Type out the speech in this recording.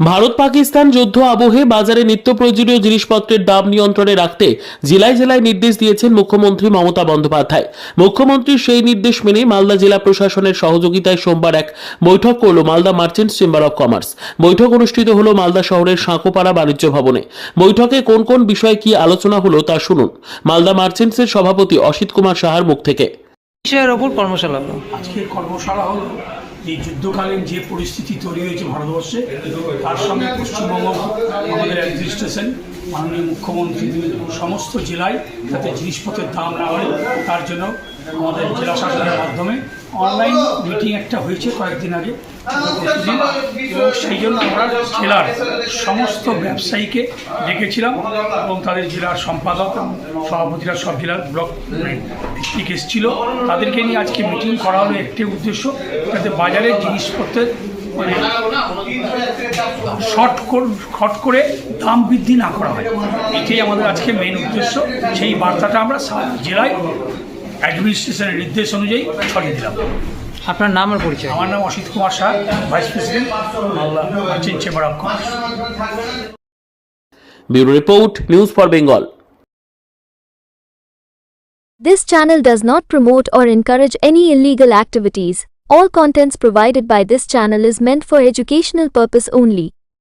ভারত পাকিস্তান যুদ্ধ আবহে বাজারে নিত্য প্রয়োজনীয় জিনিসপত্রের দাম নিয়ন্ত্রণে রাখতে জেলায় জেলায় নির্দেশ দিয়েছেন মুখ্যমন্ত্রী মমতা বন্দ্যোপাধ্যায়। মুখ্যমন্ত্রীর সেই নির্দেশ মেনে মালদা জেলা প্রশাসনের সহযোগিতায় সোমবার এক বৈঠক করল Malda merchants chamber of commerce. বৈঠক অনুষ্ঠিত হল মালদা শহরের সাঁকোপাড়া বাণিজ্য ভবনে। বৈঠকে কোন কোন বিষয়ে কি আলোচনা হলো তা শুনুন। মালদা মার্চেন্টসের সভাপতি অসিত কুমার সাহার মুখ থেকে। বিষয়ের ওপর কর্মশালা হলো? আজকের কর্মশালা হলো যে যুদ্ধকালীন যে পরিস্থিতি তৈরি হয়েছে ভারতবর্ষে, তার সঙ্গে পশ্চিমবঙ্গ আমাদের অ্যাডমিনিস্ট্রেশন মাননীয় মুখ্যমন্ত্রী, সমস্ত জেলায় যাতে জিনিসপত্রের দাম না হয় তার জন্য আমাদের জেলা শাসনের মাধ্যমে অনলাইন মিটিং একটা হয়েছে কয়েকদিন আগে। এবং সেই জন্য আমরা জেলার সমস্ত ব্যবসায়ীকে ডেকেছিলাম এবং তাদের জেলার সম্পাদক, সভাপতিরা সব জেলার ব্লক ভিত্তিক এসেছিল। তাদেরকে নিয়ে আজকে মিটিং করা হলো একটি উদ্দেশ্য যাতে বাজারের জিনিসপত্রের মানে শর্ট শর্ট করে দাম বৃদ্ধি না করা হয়। এটাই আমাদের আজকে মেন উদ্দেশ্য। সেই বার্তাটা আমরা জেলায় অ্যাডমিনিস্ট্রেশনের নির্দেশ অনুযায়ী ছড়িয়ে দিলাম আপনার নাম আর পরিচয় আমার নাম Asit Kumar Shah vice president Malda merchant chamber of commerce bureau report news for Bengal This channel does not promote or encourage any illegal activities. All contents provided by this channel is meant for educational purpose only.